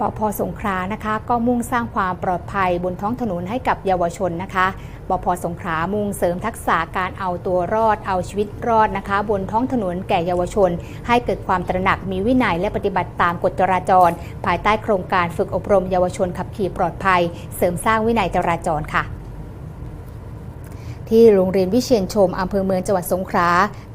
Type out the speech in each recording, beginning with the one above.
ปพสงขลานะคะ ก็มุ่งสร้างความปลอดภัยบนท้องถนนให้กับเยาวชนนะคะปพสงขลามุ่งเสริมทักษะการเอาตัวรอดเอาชีวิตรอดนะคะ บนท้องถนนแก่เยาวชน ให้เกิดความตระหนักมีวินัยและปฏิบัติตามกฎจราจร ภายใต้โครงการฝึกอบรมเยาวชนขับขี่ปลอดภัย เสริมสร้างวินัยจราจรค่ะ ที่โรงเรียนวิเชียนชมอำเภอเมืองจังหวัดสงขลา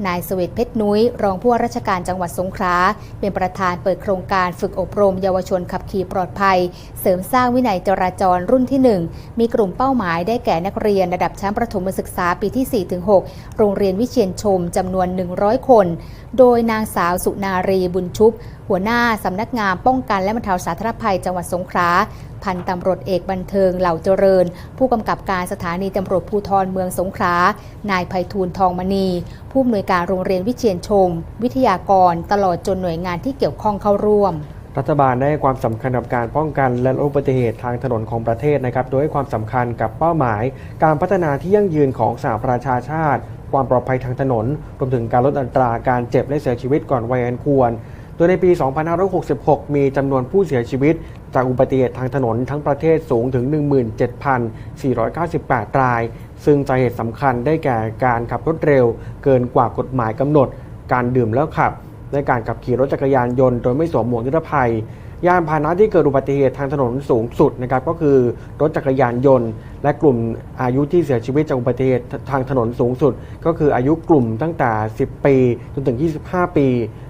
นายสเวตเพชรนุ้ย รองผู้ว่าราชการจังหวัดสงขลา เป็นประธานเปิดโครงการฝึกอบรมเยาวชนขับขี่ปลอดภัย เสริมสร้างวินัยจราจรรุ่นที่ 1 มีกลุ่มเป้าหมายได้แก่นักเรียนระดับชั้นประถมศึกษาปีที่ 4-6 โรงเรียนวิเชียนชมจำนวน 100 คน โดยนางสาวสุนารีบุญชุบหัวหน้าสำนักงานป้องกันและบรรเทาสาธารณภัยจังหวัดสงขลาพันตำรวจเอกบันเทิงเหล่าเจริญ ผู้กำกับการสถานีตำรวจภูธรเมืองสงขลานายไพฑูรย์ทองมณี ผู้อำนวยการโรงเรียนวิเชียนชม วิทยากรตลอดจนหน่วยงานที่เกี่ยวข้องเข้าร่วมรัฐบาลได้ให้ความสำคัญกับการป้องกันและลดอุบัติเหตุทางถนนของประเทศนะครับ โดยให้ความสำคัญกับเป้าหมาย การพัฒนาที่ยั่งยืนของสหประชาชาติ ความปลอดภัยทางถนน รวมถึงการลดอัตราการเจ็บและเสียชีวิตก่อนวัยอันควร ยในปี 2566 มีจำนวนผู้เสียชีวิต จากอุบัติเหตุทางถนนทั้งประเทศสูงถึง 17,498 ราย ซึ่งสาเหตุสำคัญได้แก่การขับรถเร็ว เกินกว่ากฎหมายกำหนด การดื่มแล้วขับ และการขับขี่รถจักรยานยนต์โดยไม่สวมหมวกนิรภัย ยานพาหนะที่เกิดอุบัติเหตุทางถนนสูงสุดนะครับก็คือรถจักรยานยนต์ และกลุ่มอายุที่เสียชีวิตจากอุบัติเหตุทางถนนสูงสุด ก็คืออายุกลุ่มตั้งแต่ 10 ปี จนถึง 25 ปี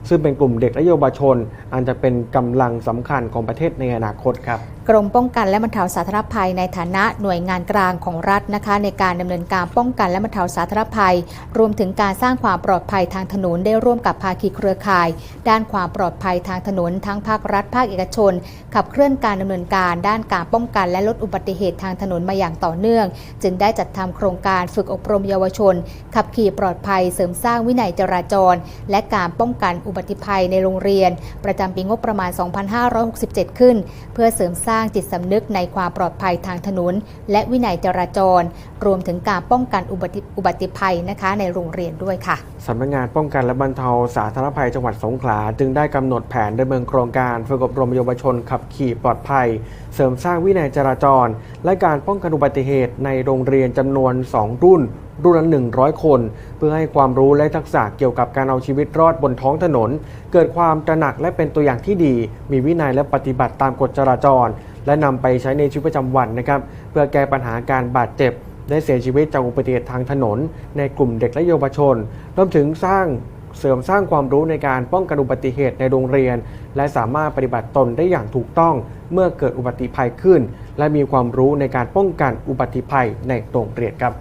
ซึ่งเป็นกลุ่มเด็กและเยาวชน อันจะเป็นกำลังสำคัญของประเทศในอนาคตครับกรมป้องกันและบรรเทาสาธารณภัยในฐานะหน่วยงานกลางของรัฐนะคะ ในการดำเนินการป้องกันและบรรเทาสาธารณภัย รวมถึงการสร้างความปลอดภัยทางถนนได้ร่วมกับภาคีเครือข่าย ด้านความปลอดภัยทางถนนทั้งภาครัฐภาคเอกชน ขับเคลื่อนการดำเนินการ ด้านการป้องกันและลดอุบัติเหตุทางถนนมาอย่างต่อเนื่อง จึงได้จัดทำโครงการฝึกอบรมเยาวชน ขับขี่ปลอดภัยเสริมสร้างวินัยจราจร และการป้องกันอุบัติภัยในโรงเรียน ประจำปีงบประมาณ 2567 ขึ้น เพื่อเสริมสร้างจิตสำนึกในความปลอดภัยทางถนน และวินัยจราจร รวมถึงการป้องกันอุบัติอุบัติภัยนะคะในโรงเรียนด้วยค่ะสำนักงานป้องกันและบรรเทาสาธารณภัยจังหวัดสงขลาจึงได้กำหนดแผนดำเนินโครงการฝึกอบรมเยาวชนขับขี่ปลอดภัย เสริมสร้างวินัยจราจร และการป้องกันอุบัติเหตุในโรงเรียนจำนวน 2 รุ่น รุ่นละ 100 คน เพื่อให้ความรู้และทักษะเกี่ยวกับการเอาชีวิตรอดบนท้องถนน เกิดความตระหนักและเป็นตัวอย่างที่ดี มีวินัยและปฏิบัติตามกฎจราจร และนำไปใช้ในชีวิตประจำวันนะครับ เพื่อแก้ปัญหาการบาดเจ็บได้เสียชีวิตจากอุบัติเหตุทางถนน ในกลุ่มเด็กและเยาวชน รวมถึงสร้างเสริมสร้างความรู้ในการป้องกันอุบัติเหตุในโรงเรียน และสามารถปฏิบัติตนได้อย่างถูกต้องเมื่อเกิดอุบัติภัยขึ้น และมีความรู้ในการป้องกันอุบัติภัยในโรงเรียนครับ